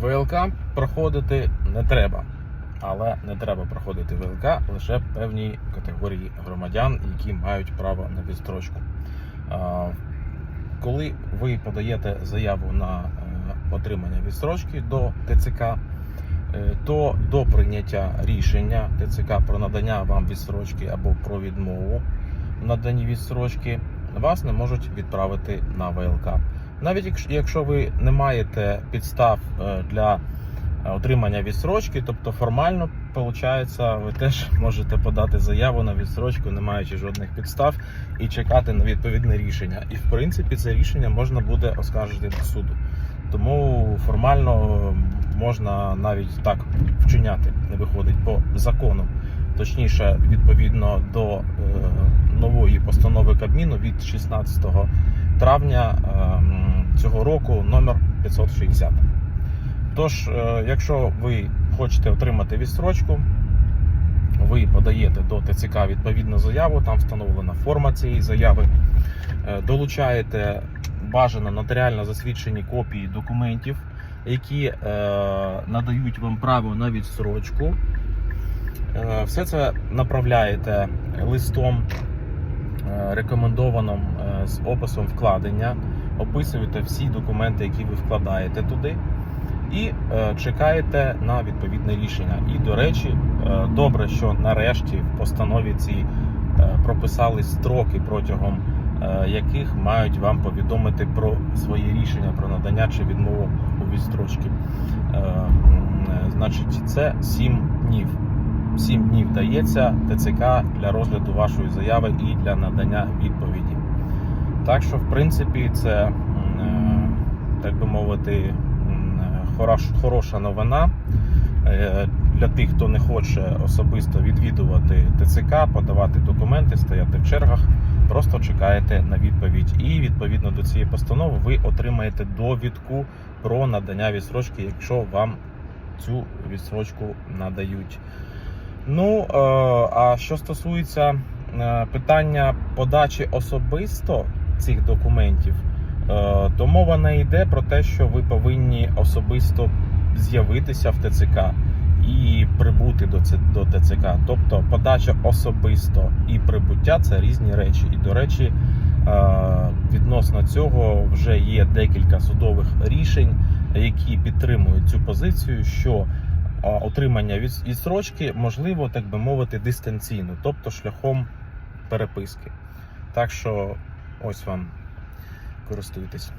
ВЛК проходити не треба. Але не треба проходити ВЛК лише певній категорії громадян, які мають право на відстрочку. Коли ви подаєте заяву на е, отримання відстрочки до ТЦК, е, то до прийняття рішення ТЦК про надання вам відстрочки або про відмову в наданні відстрочки вас не можуть відправити на ВЛК. Навіть якщо- ви не маєте підстав е, для е, отримання відстрочки, тобто формально, виходить, ви теж можете подати заяву на відстрочку, не маючи жодних підстав, і чекати на відповідне рішення. І в принципі це рішення можна буде оскаржити до суду. Тому формально можна навіть так вчиняти, не виходить по закону. Точніше, відповідно до е, нової постанови Кабміну від 16 травня е, цього року номер 560. Тож, е, якщо ви хочете отримати відстрочку, ви подаєте до ТЦК відповідну заяву, там встановлена форма цієї заяви, е, долучаєте бажано нотаріально засвідчені копії документів, які е, надають вам право на відстрочку. Все це направляєте листом рекомендованим з описом вкладення, описуєте всі документи, які ви вкладаєте туди, і е, чекаєте на відповідне рішення. І, до речі, е, добре, що нарешті в постанові цій е, прописали строки, протягом яких мають вам повідомити про своє рішення про надання чи відмову у відстрочці. Значить, це 7 днів. 7 днів дається ТЦК для розгляду вашої заяви і для надання відповіді. Так що, в принципі, це, е, так би мовити, е, хорош- хороша новина е, для тих, хто не хоче особисто відвідувати ТЦК, подавати документи, стояти в чергах. Просто чекаєте на відповідь. І відповідно до цієї постанови ви отримаєте довідку про надання відстрочки, якщо вам цю відстрочку надають. Ну, а що стосується питання подачі особисто цих документів, е, то мова не йде про те, що ви повинні особисто з'явитися в ТЦК і прибути до ТЦК. Тобто подача особисто і прибуття це різні речі. І до речі, е, відносно цього вже є декілька судових рішень, які підтримують цю позицію, що отримання від- відстрочки можливо, так би мовити, дистанційно, тобто шляхом переписки. Так що ось вам користуйтесь.